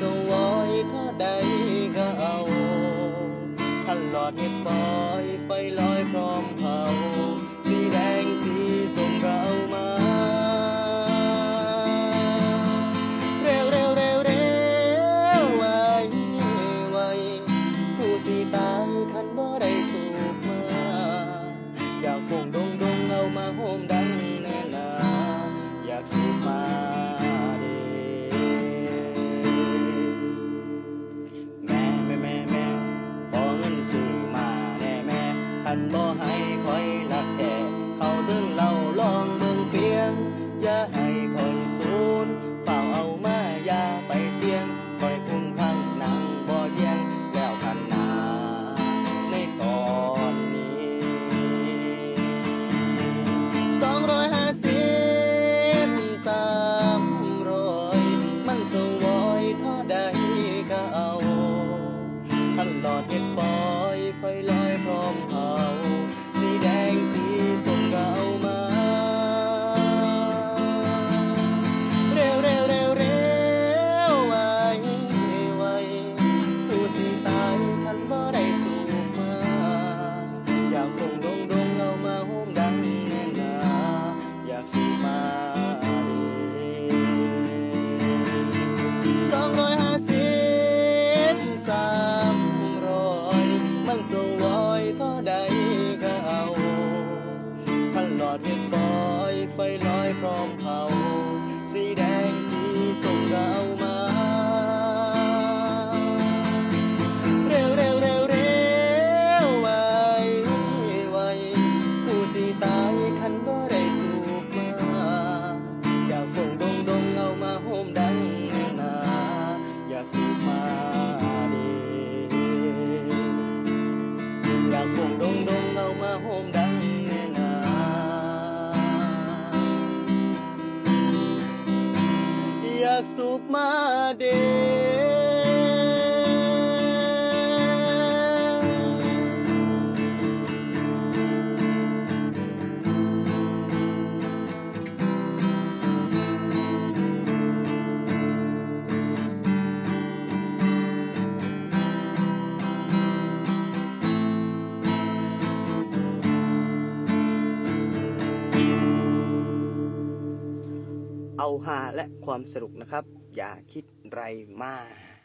สวยผ้าใดก็เอาท่านหลอดเงียบปไฟลอยพร้อมเผา สีแดงสีส้มเรามาเร็วเร็วเร็วเร็วไวไวผู้สีตายคันบ่ได้ yeah. างสวยก็ได้ 공동동가 오마 홍당내나 약속 마대 เอาหาและความสนุกนะครับ อย่าคิดไรมาก